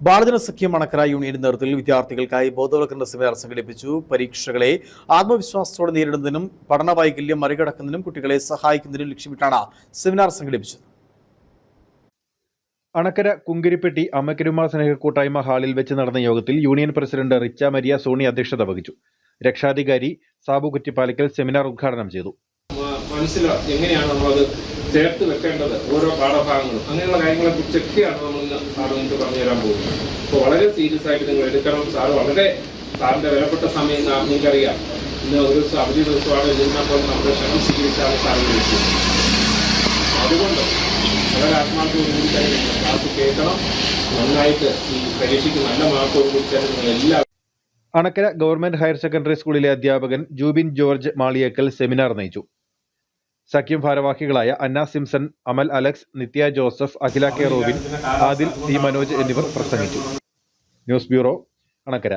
ബാലജന സഖ്യം അണക്കര യൂണിയന്റെ നേതൃത്വത്തിൽ വിദ്യാർത്ഥികൾക്കായി ബോധവൽക്കരണ സെമിനാർ സംഘടിപ്പിച്ചു. പരീക്ഷകളെ ആത്മവിശ്വാസത്തോടെ നേരിടുന്നതിനും പഠന വൈകല്യം മറികടക്കുന്നതിനും കുട്ടികളെ സഹായിക്കുന്നതിനും ലക്ഷ്യമിട്ടാണ് സെമിനാർ സംഘടിപ്പിച്ചത്. അണക്കര കുങ്കിരിപ്പെട്ടി അമ്മക്കരുമ സ്നേഹ കൂട്ടായ്മ ഹാളിൽ വെച്ച് നടന്ന യോഗത്തിൽ യൂണിയൻ പ്രസിഡന്റ് റിച്ച മരിയ സോണി അധ്യക്ഷത വഹിച്ചു. രക്ഷാധികാരി സാബു കുറ്റിപ്പാലിക്കൽ സെമിനാർ ഉദ്ഘാടനം ചെയ്തു. മനസ്സിലാക്കി എങ്ങനെയാണ് നമ്മളത് ചേർത്ത് വെക്കേണ്ടത് ഓരോ പാഠഭാഗങ്ങളും. അങ്ങനെയുള്ള കാര്യങ്ങളെ കുറിച്ചൊക്കെയാണ് നമ്മൾ ഇന്ന് സാറ് നിങ്ങൾക്ക് പറഞ്ഞു തരാൻ പോകുന്നത്. അപ്പോൾ വളരെ സീരിയസ് ആയിട്ട് നിങ്ങൾ എടുക്കണം. സാറ് വളരെ സാറിന്റെ വിലപ്പെട്ട സമയം നിങ്ങൾക്കറിയാം. ഇന്ന് ഒരു ദിവസം അവധി ദിവസമാണ് ഇരുന്നപ്പോൾ നമ്മുടെ ക്ഷണം സ്വീകരിച്ചാണ് സാറ് വിളിച്ചത്. അതുകൊണ്ട് വളരെ ആത്മാർത്ഥത്തോടുകൂടി തന്നെ ക്ലാസ് കേൾക്കണം. നന്നായിട്ട് ഈ പരീക്ഷയ്ക്ക് നല്ല മാർക്കോടുകൂടി തന്നെ നിങ്ങൾ എല്ലാ അണക്കര ഗവൺമെന്റ് ഹയർ സെക്കൻഡറി സ്കൂളിലെ അധ്യാപകൻ ജൂബിൻ ജോർജ് മാളിയേക്കൽ സെമിനാർ നയിച്ചു. സഖ്യം ഭാരവാഹികളായ അന്ന സിംസൺ അമൽ അലക്സ് നിത്യ ജോസഫ് അഖില കെ റോബിൻ ആദിൽ സി മനോജ് എന്നിവർ പ്രസംഗിച്ചു. News bureau Anakkara.